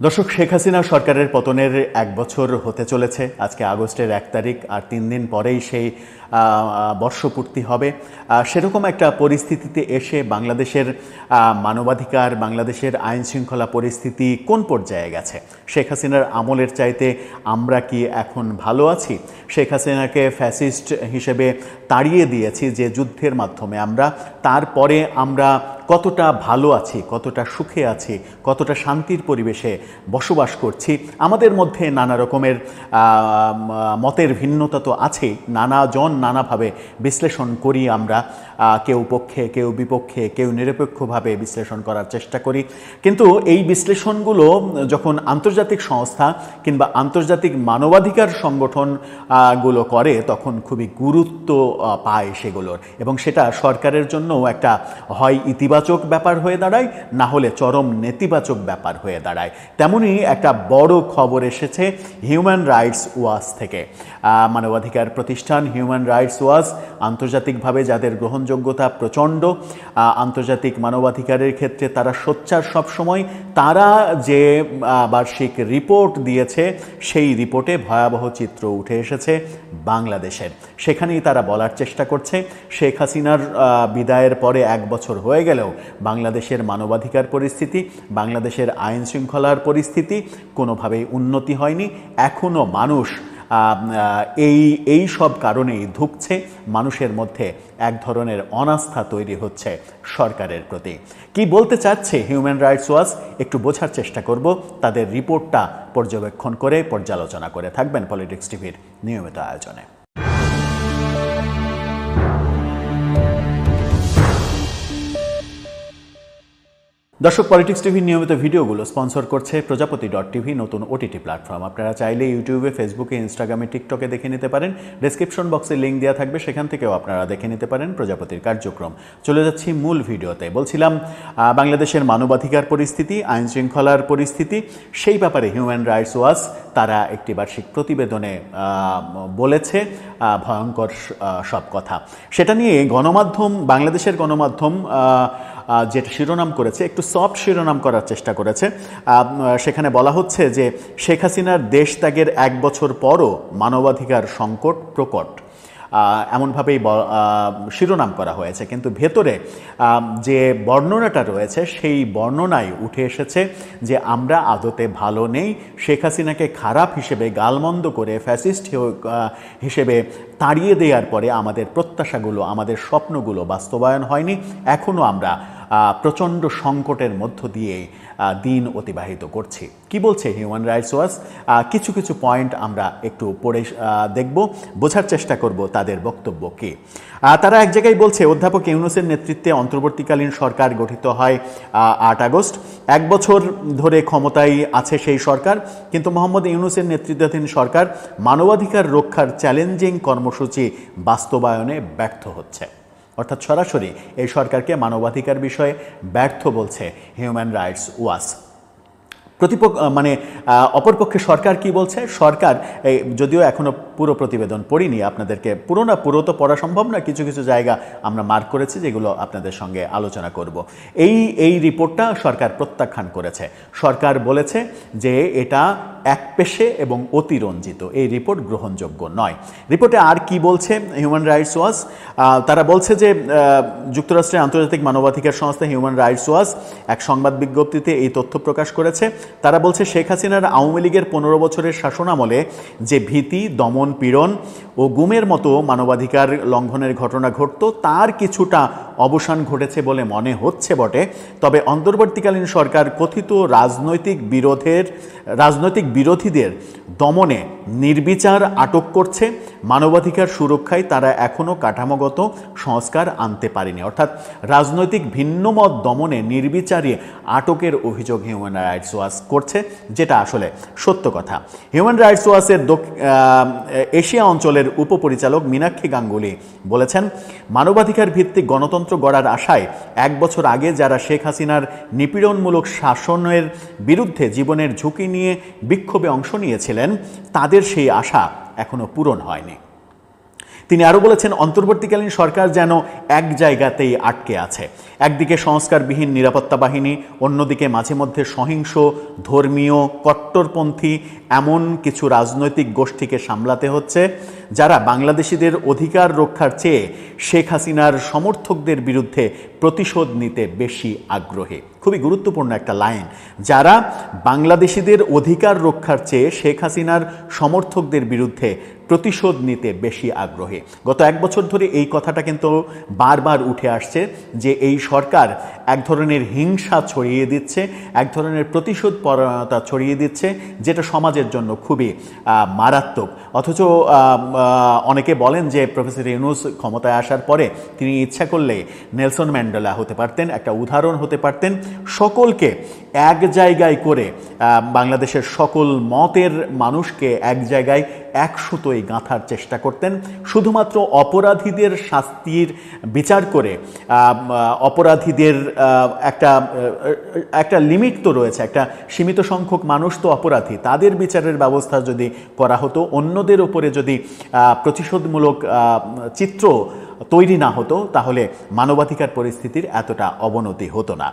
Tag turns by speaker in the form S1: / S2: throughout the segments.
S1: দর্শক, শেখ হাসিনা সরকারের পতনের এক বছর হতে চলেছে। আজকে আগস্টের এক তারিখ, আর তিন দিন পরেই সেই বর্ষপূর্তি হবে। সেরকম একটা পরিস্থিতিতে এসে বাংলাদেশের মানবাধিকার, বাংলাদেশের আইন শৃঙ্খলা পরিস্থিতি কোন পর্যায়ে গেছে? শেখ হাসিনার আমলের চাইতে আমরা কি এখন ভালো আছি? শেখ হাসিনাকে ফ্যাসিস্ট হিসেবে তাড়িয়ে দিয়েছি যে যুদ্ধের মাধ্যমে আমরা। তারপরে আমরা কতটা ভালো আছি, কতটা সুখে আছি, কতটা শান্তির পরিবেশে বসবাস করছি? আমাদের মধ্যে নানা রকমের মতের ভিন্নতা তো আছেই। নানা জন নানাভাবে বিশ্লেষণ করি আমরা কেউ পক্ষে, কেউ বিপক্ষে, কেউ নিরপেক্ষভাবে বিশ্লেষণ করার চেষ্টা করি। কিন্তু এই বিশ্লেষণগুলো যখন আন্তর্জাতিক সংস্থা কিংবা আন্তর্জাতিক মানবাধিকার সংগঠনগুলো করে, তখন খুবই গুরুত্ব পায় সেগুলোর। এবং সেটা সরকারের জন্য একটা হয় ইতিবাচক ব্যাপার হয়ে দাঁড়ায়, না হলে চরম নেতিবাচক ব্যাপার হয়ে দাঁড়ায়। তেমনই একটা বড় খবর এসেছে হিউম্যান রাইটস ওয়াচ থেকে। মানবাধিকার প্রতিষ্ঠান হিউম্যান রাইটস ওয়াচ আন্তর্জাতিকভাবে যাদের গ্রহণযোগ্যতা প্রচণ্ড আন্তর্জাতিক মানবাধিকারের ক্ষেত্রে তারা সোচ্চার সবসময়। তারা যে বার্ষিক রিপোর্ট দিয়েছে, সেই রিপোর্টে ভয়াবহ চিত্র উঠে এসেছে বাংলাদেশের। সেখানেই তারা বলার চেষ্টা করছে, শেখ হাসিনার বিদায়ের পরে এক বছর হয়ে গেলেও বাংলাদেশের মানবাধিকার পরিস্থিতি, বাংলাদেশের আইন শৃঙ্খলার পরিস্থিতি কোনোভাবেই উন্নতি হয়নি। এখনও মানুষ এই এই সব কারণেই ধুকছে মানুষের মধ্যে এক ধরনের অনাস্থা তৈরি হচ্ছে সরকারের প্রতি। কি বলতে চাচ্ছে হিউম্যান রাইটস ওয়াচ একটু বোঝার চেষ্টা করব। তাদের রিপোর্টটা পর্যবেক্ষণ করে, পর্যালোচনা করে। থাকবেন পলিটিক্স টিভির নিয়মিত আয়োজনে। দর্শক পলিটিক্স টিভির নিয়মিত ভিডিওগুলো স্পন্সর করছে প্রজাপতি ডট টিভি নতুন ওটিটি প্ল্যাটফর্ম আপনারা চাইলে ইউটিউবে ফেসবুকে ইনস্টাগ্রামে টিকটকে দেখে নিতে পারেন। ডেসক্রিপশন বক্সে লিঙ্ক দেওয়া থাকবে, সেখান থেকেও আপনারা দেখে নিতে পারেন প্রজাপতির কার্যক্রম। চলে যাচ্ছি মূল ভিডিওতে। বলছিলাম বাংলাদেশের মানবাধিকার পরিস্থিতি আইন শৃঙ্খলার পরিস্থিতি, সেই ব্যাপারে হিউম্যান রাইটস ওয়াচ তারা একটি বার্ষিক প্রতিবেদনে বলেছে ভয়ঙ্কর সব কথা। সেটা নিয়ে গণমাধ্যম, বাংলাদেশের গণমাধ্যম যেটা শিরোনাম করেছে, একটু সফট শিরোনাম করার চেষ্টা করেছে। সেখানে বলা হচ্ছে যে শেখ হাসিনার দেশ ত্যাগের এক বছর পরও মানবাধিকার সংকট প্রকট। এমনভাবেই শিরোনাম করা হয়েছে। কিন্তু ভেতরে যে বর্ণনাটা রয়েছে, সেই বর্ণনায় উঠে এসেছে যে আমরা আদতে ভালো নেই, শেখ হাসিনাকে খারাপ হিসেবে গালমন্দ করে ফ্যাসিস্ট হিসেবে তাড়িয়ে দেওয়ার পরে আমাদের প্রত্যাশাগুলো, আমাদের স্বপ্নগুলো বাস্তবায়ন হয়নি। এখনও আমরা প্রচণ্ড সংকটের মধ্য দিয়ে দিন অতিবাহিত করছি। কি বলছে হিউম্যান রাইটস ওয়াচ কিছু কিছু পয়েন্ট আমরা একটু পড়ে দেখব। বোঝার চেষ্টা করব তাদের বক্তব্য কি। তারা এক জায়গায় বলছে, অধ্যাপক ইউনুসের নেতৃত্বে অন্তর্বর্তীকালীন সরকার গঠিত হয় আট আগস্ট। এক বছর ধরে ক্ষমতায় আছে সেই সরকার, কিন্তু মোহাম্মদ ইউনুসের নেতৃত্বাধীন সরকার মানবাধিকার রক্ষার চ্যালেঞ্জিং কর্মসূচি বাস্তবায়নে ব্যর্থ হচ্ছে। অর্থাৎ সরাসরি এই সরকারকে মানবাধিকার বিষয়ে ব্যর্থ বলছে হিউম্যান রাইটস ওয়াচ প্রতিপক্ষ মানে অপরপক্ষে সরকার কি বলছে? সরকার যদিও এখনও পুরো প্রতিবেদন পড়িনি, আপনাদেরকে পুরো না, পুরো তো পড়া সম্ভব না, কিছু কিছু জায়গা আমরা মার্ক করেছি, যেগুলো আপনাদের সঙ্গে আলোচনা করব। এই এই রিপোর্টটা সরকার প্রত্যাখ্যান করেছে। সরকার বলেছে যে এটা একপেশে এবং অতিরঞ্জিত। এই রিপোর্ট গ্রহণযোগ্য নয়। রিপোর্টে আর কি বলছে হিউম্যান রাইটস ওয়াচ তারা বলছে যে যুক্তরাষ্ট্রের আন্তর্জাতিক মানবাধিকার সংস্থা হিউম্যান রাইটস ওয়াচ এক সংবাদ বিজ্ঞপ্তিতে এই তথ্য প্রকাশ করেছে। তারা বলছে শেখ হাসিনার আওয়ামী লীগের পনেরো বছরের শাসনামলে যে ভীতি, দমন, পীড়ন ও গুমের মতো মানবাধিকার লঙ্ঘনের ঘটনা ঘটত, তার কিছুটা অবসান ঘটেছে বলে মনে হচ্ছে বটে। তবে অন্তর্বর্তীকালীন সরকার কথিত রাজনৈতিক বিরোধের, রাজনৈতিক বিরোধীদের দমনে নির্বিচার আটক করছে। মানবাধিকার সুরক্ষায় তারা এখনও কাঠামোগত সংস্কার আনতে পারেনি। অর্থাৎ রাজনৈতিক ভিন্নমত দমনে নির্বিচারে আটকের অভিযোগ হিউম্যান রাইটস ওয়াচ করছে, যেটা আসলে সত্য কথা। হিউম্যান রাইটস ওয়াচের এশিয়া অঞ্চলের উপপরিচালক মীনাক্ষী গাঙ্গুলি বলেছেন, মানবাধিকার ভিত্তিক গণতন্ত্র গড়ার আশায় এক বছর আগে যারা শেখ হাসিনার নিপীড়নমূলক শাসনের বিরুদ্ধে জীবনের ঝুঁকি নিয়ে বিক্ষোভে অংশ নিয়েছিলেন, তাদের সেই আশা এখনও পূরণ হয়নি। তিনি আরও বলেছেন, অন্তর্বর্তীকালীন সরকার যেন এক জায়গাতেই আটকে আছে। একদিকে সংস্কারবিহীন নিরাপত্তা বাহিনী, অন্যদিকে মাঝে মধ্যে সহিংস, ধর্মীয়, কট্টরপন্থী এমন কিছু রাজনৈতিক গোষ্ঠীকে সামলাতে হচ্ছে, যারা বাংলাদেশিদের অধিকার রক্ষার চেয়ে শেখ হাসিনার সমর্থকদের বিরুদ্ধে প্রতিশোধ নিতে বেশি আগ্রহী। খুবই গুরুত্বপূর্ণ একটা লাইন। যারা বাংলাদেশিদের অধিকার রক্ষার চেয়ে শেখ হাসিনার সমর্থকদের বিরুদ্ধে প্রতিশোধ নিতে বেশি আগ্রহী। গত এক বছর ধরে এই কথাটা কিন্তু বারবার উঠে আসছে যে এই সরকার এক ধরনের হিংসা ছড়িয়ে দিচ্ছে, এক ধরনের প্রতিশোধ পরায়ণতা ছড়িয়ে দিচ্ছে, যেটা সমাজের জন্য খুবই মারাত্মক। অথচ অনেকে বলেন যে প্রফেসর ইউনুস ক্ষমতায় আসার পরে তিনি ইচ্ছা করলে নেলসন ম্যান্ডেলা হতে পারতেন, একটা উদাহরণ হতে পারতেন। সকলকে এক জায়গায় করে বাংলাদেশের সকল মতের মানুষকে এক জায়গায় এক সুতোয় গাঁথার চেষ্টা করতেন। শুধুমাত্র অপরাধীদের শাস্তির বিচার করে অপরাধীদের একটা একটা লিমিট তো রয়েছে, একটা সীমিত সংখ্যক মানুষ তো অপরাধী। তাদের বিচারের ব্যবস্থা যদি করা হতো, অন্যদের ওপরে যদি প্রতিশোধমূলক চিত্র তৈরি না হতো, তাহলে মানবাধিকার পরিস্থিতির এতটা অবনতি হতো না।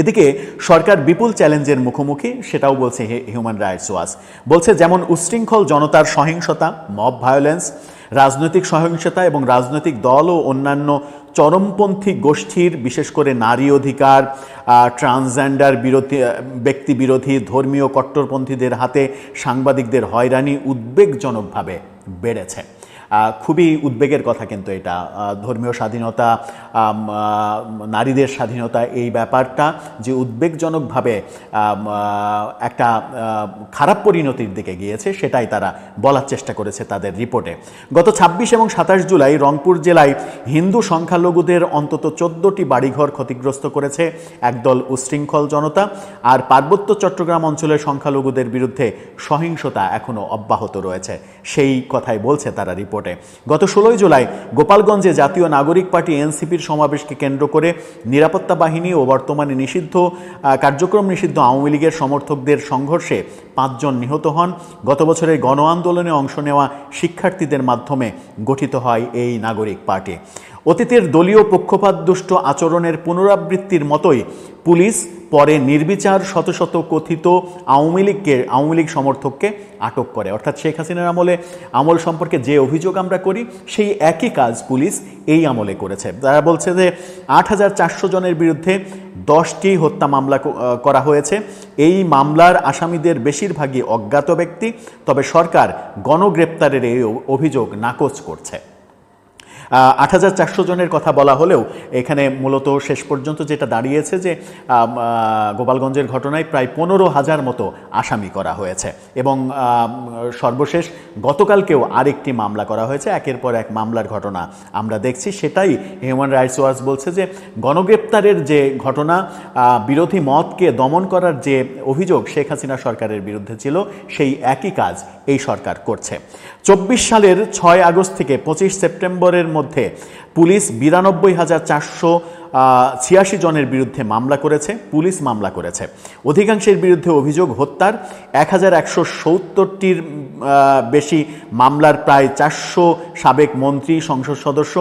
S1: এদিকে সরকার বিপুল চ্যালেঞ্জের মুখোমুখি, সেটাও বলছে হিউম্যান রাইটস ওয়াচ বলছে যেমন উচ্ছৃঙ্খল জনতার সহিংসতা মব ভায়োলেন্স রাজনৈতিক সহিংসতা এবং রাজনৈতিক দল ও অন্যান্য চরমপন্থী গোষ্ঠীর, বিশেষ করে নারী অধিকার ট্রান্সজেন্ডার বিরোধী ব্যক্তি বিরোধী, ধর্মীয় কট্টরপন্থীদের হাতে সাংবাদিকদের হয়রানি উদ্বেগজনকভাবে বেড়েছে। খুবই উদ্বেগের কথা কিন্তু এটা। ধর্মীয় স্বাধীনতা নারীদের স্বাধীনতা এই ব্যাপারটা যে উদ্বেগজনকভাবে একটা খারাপ পরিণতির দিকে গিয়েছে সেটাই তারা বলার চেষ্টা করেছে তাদের রিপোর্টে। গত ছাব্বিশ এবং সাতাশ জুলাই রংপুর জেলায় হিন্দু সংখ্যালঘুদের অন্তত চোদ্দটি বাড়িঘর ক্ষতিগ্রস্ত করেছে একদল উশৃঙ্খল জনতা আর পার্বত্য চট্টগ্রাম অঞ্চলের সংখ্যালঘুদের বিরুদ্ধে সহিংসতা এখনও অব্যাহত রয়েছে। সেই কথাই বলছে তারা রিপোর্টে। গত ষোলোই জুলাই গোপালগঞ্জে জাতীয় নাগরিক পার্টি এনসিপির সমাবেশকে কেন্দ্র করে নিরাপত্তা বাহিনী ও বর্তমানে নিষিদ্ধ কার্যক্রম নিষিদ্ধ আওয়ামী লীগের সমর্থকদের সংঘর্ষে পাঁচজন নিহত হন। গত বছরের গণ আন্দোলনে অংশ নেওয়া শিক্ষার্থীদের মাধ্যমে গঠিত হয় এই নাগরিক পার্টি। অতীতের দলীয় পক্ষপাতদুষ্ট আচরণের পুনরাবৃত্তির মতোই পুলিশ পরে নির্বিচার শত শত কথিত আওয়ামী লীগকে, আওয়ামী লীগ সমর্থককে আটক করে। অর্থাৎ শেখ হাসিনার আমলে, আমল সম্পর্কে যে অভিযোগ আমরা করি, সেই একই কাজ পুলিশ এই আমলে করেছে। তারা বলছে যে আট হাজার চারশো জনের বিরুদ্ধে দশটি হত্যা মামলা করা হয়েছে। এই মামলার আসামিদের বেশিরভাগই অজ্ঞাত ব্যক্তি, তবে সরকার গণগ্রেপ্তারের এই অভিযোগ নাকচ করছে। আট হাজার চারশো জনের কথা বলা হলেও এখানে মূলত শেষ পর্যন্ত যেটা দাঁড়িয়েছে যে গোপালগঞ্জের ঘটনায় প্রায় পনেরো হাজার মতো আসামি করা হয়েছে। এবং সর্বশেষ গতকালকেও আরেকটি মামলা করা হয়েছে। একের পর এক মামলার ঘটনা আমরা দেখছি। সেটাই হিউম্যান রাইটস ওয়াচ বলছে যে, গণগ্রেপ্তারের যে ঘটনা বিরোধী মতকে দমন করার যে অভিযোগ শেখ হাসিনা সরকারের বিরুদ্ধে ছিল, সেই একই কাজ এই সরকার করছে। চব্বিশ সালের ছয় আগস্ট থেকে পঁচিশ সেপ্টেম্বরের মধ্যে। পুলিশ বিরানব্বই হাজার চারশো ছিয়াশি জনের বিরুদ্ধে মামলা করেছে, পুলিশ মামলা করেছে। অধিকাংশের বিরুদ্ধে অভিযোগ হত্যার, এক হাজার একশো সত্তরটির বেশি মামলার প্রায় চারশো সাবেক মন্ত্রী, সংসদ সদস্য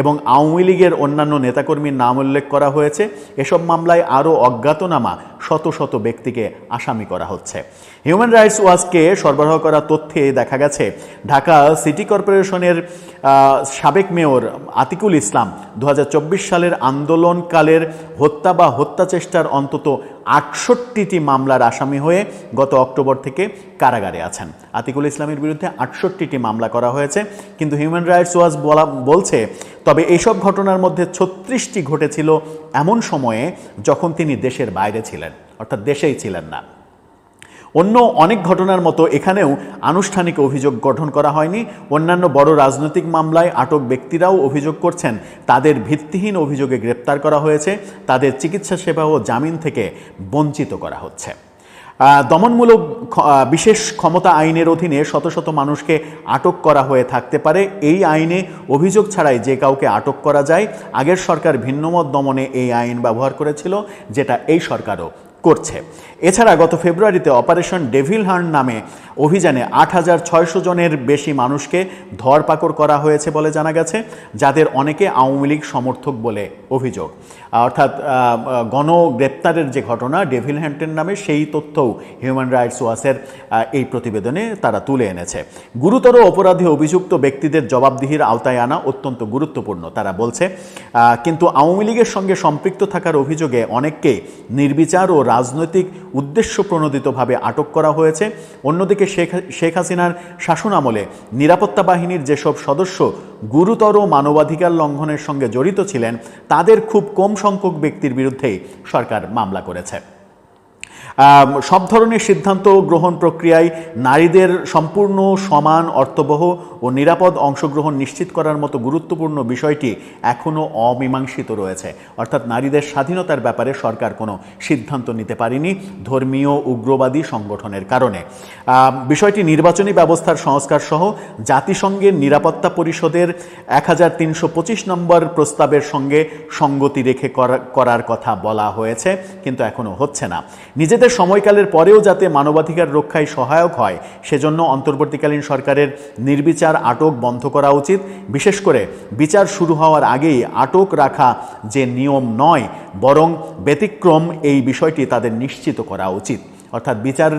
S1: এবং আওয়ামী লীগের অন্যান্য নেতাকর্মীর নাম উল্লেখ করা হয়েছে। এসব মামলায় আরও অজ্ঞাতনামা শত শত ব্যক্তিকে আসামি করা হচ্ছে। হিউম্যান রাইটস ওয়াচকে সরবরাহ করা তথ্যে দেখা গেছে, ঢাকা সিটি কর্পোরেশনের সাবেক মেয়র আতিকুল ইসলাম দু হাজার চব্বিশ সালের আন্দোলনকালের হত্যা বা হত্যা চেষ্টার অন্তত আটষট্টিটি মামলার আসামি হয়ে গত অক্টোবর থেকে কারাগারে আছেন। আতিকুল ইসলামের বিরুদ্ধে আটষট্টিটি মামলা করা হয়েছে, কিন্তু হিউম্যান রাইটস ওয়াচ বলা, বলছে, তবে এইসব ঘটনার মধ্যে ছত্রিশটি ঘটেছিল এমন সময়ে যখন তিনি দেশের বাইরে ছিলেন, অর্থাৎ দেশেই ছিলেন না। অন্য অনেক ঘটনার মতো এখানেও আনুষ্ঠানিক অভিযোগ গঠন করা হয়নি। অন্যান্য বড় রাজনৈতিক মামলায় আটক ব্যক্তিরাও অভিযোগ করছেন, তাদের ভিত্তিহীন অভিযোগে গ্রেপ্তার করা হয়েছে, তাদের চিকিৎসা সেবা ও জামিন থেকে বঞ্চিত করা হচ্ছে। দমনমূলক বিশেষ ক্ষমতা আইনের অধীনে শত শত মানুষকে আটক করা হয়ে থাকতে পারে। এই আইনে অভিযোগ ছাড়াই যে কাউকে আটক করা যায়, আগের সরকার ভিন্নমত দমনে এই আইন ব্যবহার করেছিল, যেটা এই সরকারও করছে। এছাড়া গত ফেব্রুয়ারিতে অপারেশন ডেভিল হার্ন নামে অভিযানে আট হাজার ছয়শো জনের বেশি মানুষকে ধরপাকড় করা হয়েছে বলে জানা গেছে, যাদের অনেকে আওয়ামী লীগ সমর্থক বলে অভিযোগ। অর্থাৎ গণ গ্রেপ্তারের যে ঘটনা ডেভিল হ্যান্টের নামে, সেই তথ্যও হিউম্যান রাইটস ওয়াচের এই প্রতিবেদনে তারা তুলে এনেছে। গুরুতর অপরাধী অভিযুক্ত ব্যক্তিদের জবাবদিহির আওতায় আনা অত্যন্ত গুরুত্বপূর্ণ, তারা বলছে কিন্তু আওয়ামী লীগের সঙ্গে সম্পৃক্ত থাকার অভিযোগে অনেককে নির্বিচার ও রাজনৈতিক উদ্দেশ্য প্রণোদিতভাবে আটক করা হয়েছে। অন্যদিকে শেখ শেখ হাসিনার শাসন আমলে নিরাপত্তা বাহিনীর যেসব সদস্য গুরুতর মানবাধিকার লঙ্ঘনের সঙ্গে জড়িত ছিলেন, তাদের খুব কম সংখ্যক ব্যক্তির বিরুদ্ধেই সরকার মামলা করেছে। সব ধরনের সিদ্ধান্ত গ্রহণ প্রক্রিয়ায় নারীদের সম্পূর্ণ সমান, অর্থবহ ও নিরাপদ অংশগ্রহণ নিশ্চিত করার মতো গুরুত্বপূর্ণ বিষয়টি এখনও অমীমাংসিত রয়েছে। অর্থাৎ নারীদের স্বাধীনতার ব্যাপারে সরকার কোনো সিদ্ধান্ত নিতে পারেনি ধর্মীয় উগ্রবাদী সংগঠনের কারণে। বিষয়টি নির্বাচনী ব্যবস্থার সংস্কার সহ জাতিসংঘের নিরাপত্তা পরিষদের এক হাজার তিনশো পঁচিশ নম্বর প্রস্তাবের সঙ্গে সঙ্গতি রেখে করার কথা বলা হয়েছে, কিন্তু এখনও হচ্ছে না। নিজেদের সময়কালের পরেও যাতে মানবাধিকার রক্ষায় সহায়ক হয়, সেজন্য অন্তর্বর্তীকালীন সরকারের নির্বিচার আটক বন্ধ করা উচিত। বিশেষ করে বিচার শুরু হওয়ার আগেই আটক রাখা যে নিয়ম নয়, বরং ব্যতিক্রম এই বিষয়টি তাদের নিশ্চিত করা উচিত। অর্থাৎ বিচার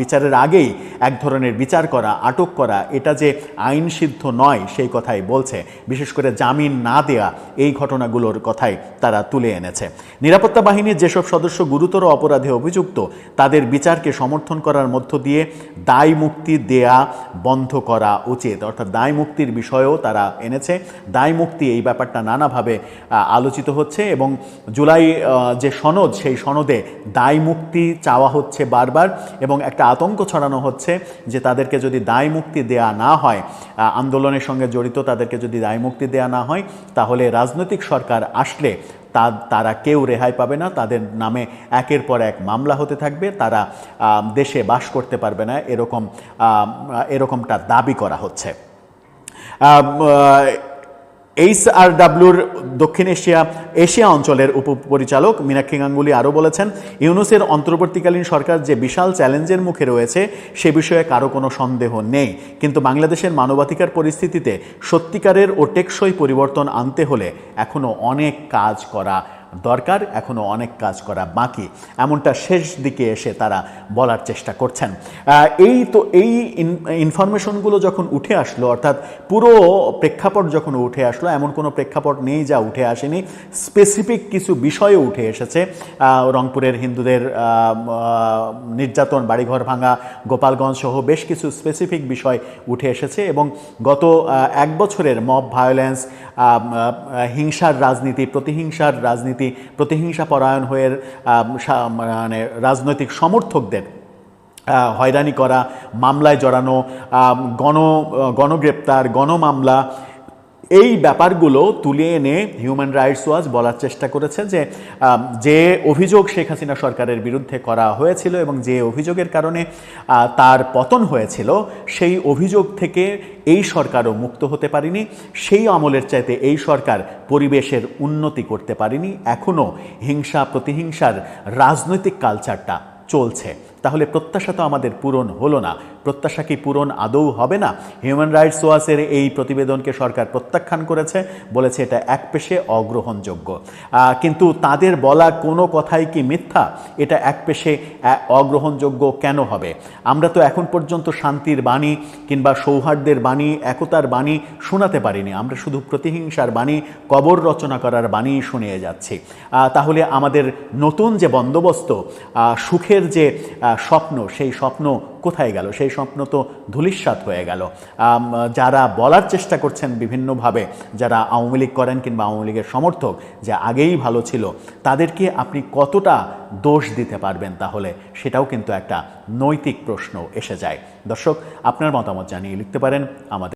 S1: বিচারের আগেই এক ধরনের বিচার করা, আটক করা, এটা যে আইন সিদ্ধ নয় সেই কথাই বলছে। বিশেষ করে জামিন না দেয়া এই ঘটনাগুলোর কথাই তারা তুলে এনেছে। নিরাপত্তা বাহিনীর যেসব সদস্য গুরুতর অপরাধে অভিযুক্ত, তাদের বিচারকে সমর্থন করার মধ্য দিয়ে দায় মুক্তি দেয়া বন্ধ করা উচিত। অর্থাৎ দায় মুক্তির বিষয়েও তারা এনেছে। দায় মুক্তি এই ব্যাপারটা নানাভাবে আলোচিত হচ্ছে এবং জুলাই যে সনদ, সেই সনদে দায় মুক্তি চাওয়া হচ্ছে বারবার এবং একটা আতঙ্ক ছড়ানো হচ্ছে যে তাদেরকে যদি দায় মুক্তি দেয়া না হয় আন্দোলনের সঙ্গে জড়িত তাদেরকে যদি দায় মুক্তি দেয়া না হয়, তাহলে রাজনৈতিক সরকার আসলে তা তারা কেউ রেহাই পাবে না, তাদের নামে একের পর এক মামলা হতে থাকবে, তারা দেশে বাস করতে পারবে না, এরকম এরকমটা দাবি করা হচ্ছে। এইচ আর ডাব্লিউর দক্ষিণ এশিয়া এশিয়া অঞ্চলের উপপরিচালক মীনাক্ষী গাঙ্গুলি আরও বলেছেন, ইউনুসের অন্তর্বর্তীকালীন সরকার যে বিশাল চ্যালেঞ্জের মুখে রয়েছে, সে বিষয়ে কারও কোনো সন্দেহ নেই। কিন্তু বাংলাদেশের মানবাধিকার পরিস্থিতিতে সত্যিকারের ও টেকসই পরিবর্তন আনতে হলে এখনও অনেক কাজ করা দরকার এখনও অনেক কাজ করা বাকি। এমনটা শেষ দিকে এসে তারা বলার চেষ্টা করছেন। এই তো এই ইনফরমেশনগুলো যখন উঠে আসলো, অর্থাৎ পুরো প্রেক্ষাপট যখন উঠে আসলো, এমন কোনো প্রেক্ষাপট নেই যা উঠে আসেনি। স্পেসিফিক কিছু বিষয়ও উঠে এসেছে। রংপুরের হিন্দুদের নির্যাতন, বাড়িঘর ভাঙা, গোপালগঞ্জ সহ বেশ কিছু স্পেসিফিক বিষয় উঠে এসেছে এবং গত এক বছরের মব ভায়োলেন্স হিংসার রাজনীতি, প্রতিহিংসার রাজনীতি প্রতিহিংসা পরায়ণ হয়ে মানে রাজনৈতিক সমর্থকদের হয়রানি করা মামলায় জড়ানো গণ গণগ্রেপ্তার গণমামলা এই ব্যাপারগুলো তুলে এনে হিউম্যান রাইটস ওয়াচ বলার চেষ্টা করেছে যে যে অভিযোগ শেখ হাসিনা সরকারের বিরুদ্ধে করা হয়েছিল এবং যে অভিযোগের কারণে তার পতন হয়েছিল, সেই অভিযোগ থেকে এই সরকারও মুক্ত হতে পারেনি, সেই আমলের চাইতে এই সরকার পরিবেশের উন্নতি করতে পারেনি এখনও হিংসা প্রতিহিংসার রাজনৈতিক কালচারটা চলছে। তাহলে প্রত্যাশা তো আমাদের পূরণ হলো না। প্রত্যাশা কি পূরণ আদৌ হবে না? হিউম্যান রাইটস ওয়াচের এই প্রতিবেদনকে সরকার প্রত্যাখ্যান করেছে, বলেছে এটা এক পেশে অগ্রহণযোগ্য। কিন্তু তাদের বলা কোনো কথাই কি মিথ্যা? এটা এক পেশে অগ্রহণযোগ্য কেন হবে? আমরা তো এখন পর্যন্ত শান্তির বাণী কিংবা সৌহার্দ্যের বাণী, একতার বাণী শোনাতে পারিনি। আমরা শুধু প্রতিহিংসার বাণী, কবর রচনা করার বাণী শুনিয়ে যাচ্ছি। তাহলে আমাদের নতুন যে বন্দোবস্ত সুখের যে স্বপ্ন, সেই স্বপ্ন কোথায় গেল? সেই স্বপ্ন তো ধুলিস্বাত হয়ে গেল। যারা বলার চেষ্টা করছেন বিভিন্নভাবে, যারা আওয়ামী লীগ করেন কিংবা আওয়ামী লীগের সমর্থক যে আগেই ভালো ছিল, তাদেরকে আপনি কতটা দোষ দিতে পারবেন তাহলে? সেটাও কিন্তু একটা নৈতিক প্রশ্ন এসে যায়। দর্শক, আপনার মতামত জানিয়ে লিখতে পারেন আমাদের